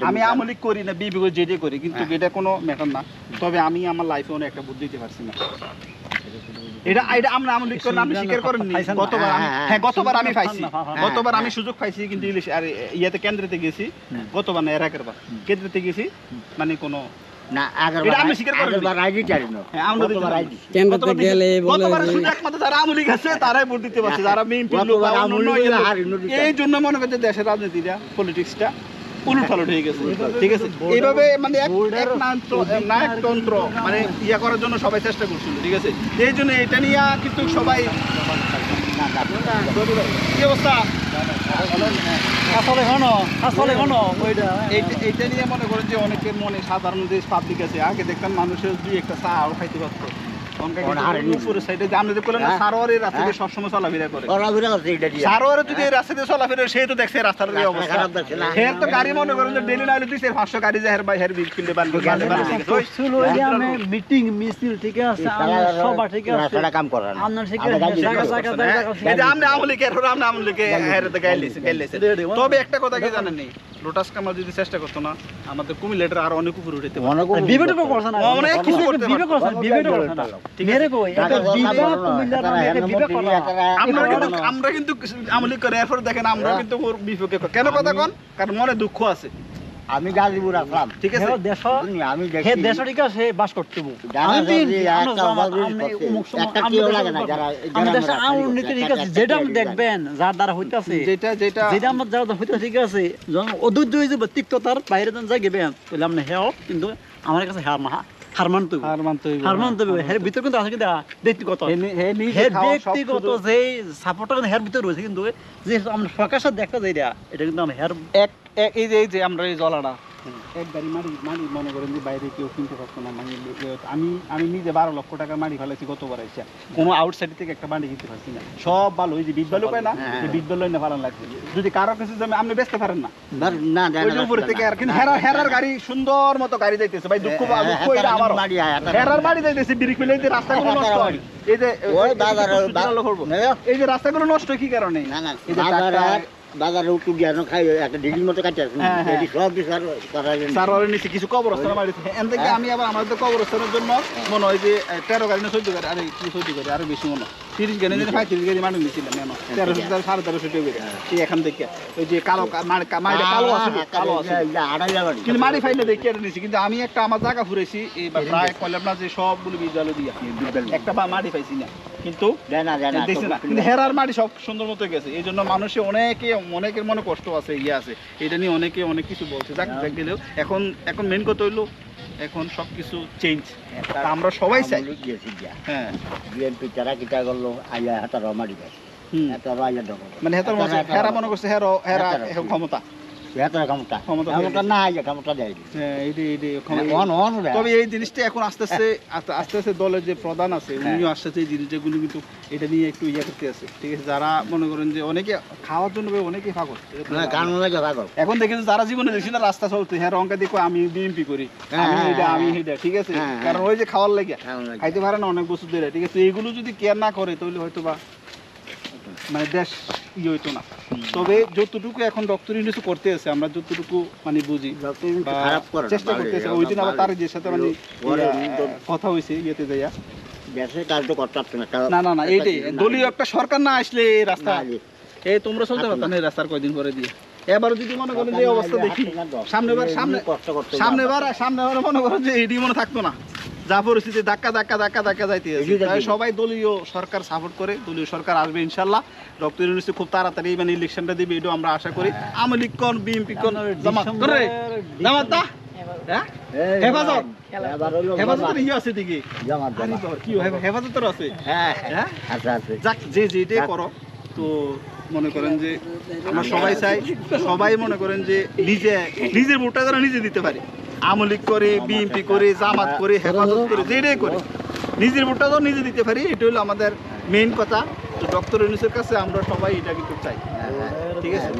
আমি আমলিক করি না বিবি করে যেটাই করি কিন্তু হ্যাঁ। এটা কোনো ম্যাটার না। তবে আমি আমার লাইফে অনেক একটা বুদ্ধি দিতে পারছি না। এটা এটা আমরা আপনি স্বীকার পাইছেন না? গতবার হ্যাঁ, হ্যাঁ, হ্যাঁ গতবার আমি পাইছি। গতবার আমি। সুযোগ পাইছি কিন্তু ইলিশ আর ইয়াতে কেন্দ্রেতে গেছি। গতবার না এর আগের বার। কেন্দ্রেতে গেছি মানে কোনো না হ্যাঁ, গতবার গতবার গেলে গতবার তারাই ভোট দিতে পারছে। যারা গতবার আমলি এই জন্য মনে করছে দেশের রাজনীতিটা পলিটিক্সটা উলটপালট হয়ে গেছে। ঠিক আছে? এইভাবে মানে এক নায়কতন্ত্র মানে ইয়া করার জন্য সবাই চেষ্টা করছিল ঠিক আছে? এই জন্য এটা নিয়ে কিন্তু সবাই কি অবস্থা? আসলে আসলে এইটা- এইটা নিয়ে মনে করেন যে অনেকের মনে সাধারণ যে পাবলিক আছে আগে দেখতাম মানুষের দুই একটা চা খাইতে পারতো। হ্যাঁ। হ্যাঁ। মনে মিটিং মিছিল ঠিক আছে আমরা ঠিক আছে। কাম করে না। ঠিক আছে গাড়ি জায়গা দিতে জায়গা পারছি না। জায়গা এই যে আপনি আমলিকে এর আমলিকে হের তো গাইলেছে গাইলেছে তবে একটা কথা কি জানেন নি? লোটাস কামাল যদি চেষ্টা করতো না আমাদের কুমিল্লাটার আর অনেক উপরে উঠতে না। অনেক কিছু করতে করছে না। ঠিক কই? এটা কুমিল্লার নামে আমরা কিন্তু আমলি আমরা কিন্তু আমলি করে এরপর দেখেন আমরা কিন্তু বিপক্ষে কেন কথা কন? কারণ মনে দুঃখ আছে। আমি গাজীপুর আসলাম ঠিক আছে? দেশ আমি হে দেখছি দেশ ঠিক আছে বাস করতে আমি আমি আমি আমি যেটা আপনি দেখবেন যার দ্বারা হইতাছে যেটা যেটা। যেটা আমার যারা হইতে ঠিক আছে যখন অধৈর্য হয়ে যাবে তিক্ততার বাইরে যখন যাই গেবেন। তাহলে আপনি হেও কিন্তু আমার কাছে হার মা হার ভিতর কিন্তু আছে কিন্তু ব্যক্তিগত। হে নিজে হের খাওয়া সব ব্যক্তিগত যে সাপোর্টটা কিন্তু হের ভিতর রয়েছে কিন্তু যে আমরা প্রকাশের দেখা যায় এটা এটা কিন্তু আমার হের এক এক- এই যে এই যে আমরা এই জলাটা। এক গাড়ি মাড়ি মাড়ি মনে করেন যে বাইরে কেউ কিনতে পারতো না মানে আমি আমি নিজে বারো লক্ষ টাকা মাড়ি ফেলেছি গতবার এসে কোনো আউটসাইড থেকে একটা মাড়ি কিনতে পারছি না। সব ভালো ওই যে বিদ্যালয় পায় না হ্যাঁ। যে বিদ্যালয় না ভালো লাগছে যদি কারও কাছে জমি আপনি বেচতে পারেন না। না, না, ওই না, উপরে থেকে আর কিন্তু হেরার হেরার গাড়ি সুন্দর মতো গাড়ি যাইতেছে। ভাই দুঃখ বা- দুঃখ এটা আমারও। বাড়ি আয়, একটা- হেরার বাড়ি। যাইতেছে ব্রিক মিলে এই যে রাস্তাগুলো হেরার নষ্ট হয়। এই যে ওই এই যে বাজারে- একটু সুবিধা করব। না, এই যে রাস্তাগুলো নষ্ট কি কারণে? না, না, এই যে বাজারে উঠু গিয়ে না খাই, একটা ডিগ্রির মতো কাটে। হ্যাঁ, হ্যাঁ। এটি সব যায় না। সারোয়ারের নিচে কিছু কবরস্থান মারিছে এন থেকে হ্যাঁ। আমি আবার আমাদের কবরস্থানের জন্য মনে হয় যে তেরো গাড়ি না চোদ্দ গাড়ি আরে কি চোদ্দ গাড়ি আরও বেশি মনে হয়। তিরিশ না পঁয়ত্রিশ গাড়ি মানুষ নিয়েছিলাম তেরোশো সাড়ে তেরোশো টাকা। এখান থেকে। ওই যে কালো মাড়ি মাড়িটা কালো আছে হ্যাঁ, কালো আছে। আড়াইলা বাড়ি। কিন্তু মাড়ি ফাইলে দেখি নিয়েছি কিন্তু আমি একটা আমার জায়গা ফুরেছি প্রায় কইলাম না যে সবগুলো বিদ্যালয় দিয়া। একটা বা মাটি পাইছি না। কিন্তু হেরার মাটি সব সুন্দর মতো গেছে। এই জন্য মানুষে অনেকে অনেকের মনে কষ্ট আছে ইয়ে আছে। এটা নিয়ে অনেকে অনেক কিছু বলছে। যাক গেলেও। এখন এখন মেন কথা হইল এখন সবকিছু চেঞ্জ আমরা সবাই চাই। হ্যাঁ। বিএনপি চারা কিটা করল, আইয়া হাতার মারি দেয়। মানে হেতার মনে হেরা মনে করছে হেরো হেরা ক্ষমতা। ক্ষমতা। ক্ষমতা না ক্ষমতা। হ্যাঁ। তবে এই জিনিসটা এখন আস্তে আস্তে আস্তে আস্তে দলের যে প্রধান আছে উনিও আস্তে আস্তে এই জিনিসগুলো কিন্তু এটা নিয়ে একটু ইয়ে করতে আছে ঠিক আছে যারা মনে করেন যে অনেকে খাওয়ার জন্য পাগল। এখন দেখেছি যারা জীবনে দেখছি না রাস্তা চলতে হ্যাঁ দেখো আমি বিএমপি করি হ্যাঁ, আমি হ্যাঁ, এটা আমি হ্যাঁ। এটা ঠিক আছে হ্যাঁ, হ্যাঁ। কারণ ওই যে খাওয়ার লাগে। খাইতে পারে না অনেক বছর ধরে ঠিক আছে এইগুলো যদি কেয়ার না করে তাহলে হয়তো বা মানে দেশ ইয়ে হইতো না। তবে যতটুকু এখন ডক্টর ইউনিস করতে আছে আমরা যতটুকু মানে বুঝি চেষ্টা করতেছে ওই দিন আবার তার যে সাথে মানে ইয়া, কথা হয়েছে ইয়েতে যাইয়া। না। না না এইটাই। দলীয় একটা সরকার না আসলে এই রাস্তা এই তোমরা চলতে পারতো না এই রাস্তার কয়দিন পরে দিয়ে। এবার যদি মনে করেন যে অবস্থা দেখি সামনেবার সামনে সামনেবার সামনেবার মনে করেন যে এডি মনে থাকতো না। যা পরিস্থিতি ধাক্কা ধাক্কা ধাক্কা ধাক্কা যাইতে সবাই দলীয় সরকার সাপোর্ট করে দলীয় সরকার আসবে ইনশাল্লাহ। ডক্টর ইউনুস খুব তাড়াতাড়ি মানে ইলেকশনটা দিবে এটাও আমরা আশা করি। আওয়ামী লীগ কোন বিএনপি কোন? জামাত। কোন জামাত দা হেফাজত। হেফাজতের ইয়ে আছে দিকে। জামাত, আরে জামাত। বাবা, কি হেফাজতের আছে। হ্যাঁ। যাক যে যেটাই করো তো মনে করেন যে আমরা সবাই চাই সবাই মনে করেন যে নিজে নিজের ভোটটা যেন নিজে দিতে পারে। আমলিক করে, বিএনপি করে, জামাত করে, হেফাজত করে, যেটাই করে। নিজের ভোটটা তো নিজে দিতে পারি, এটা হলো আমাদের মেইন কথা। তো ডক্টর ইউনুসের কাছে আমরা সবাই এটা কিন্তু চাই। ঠিক আছে?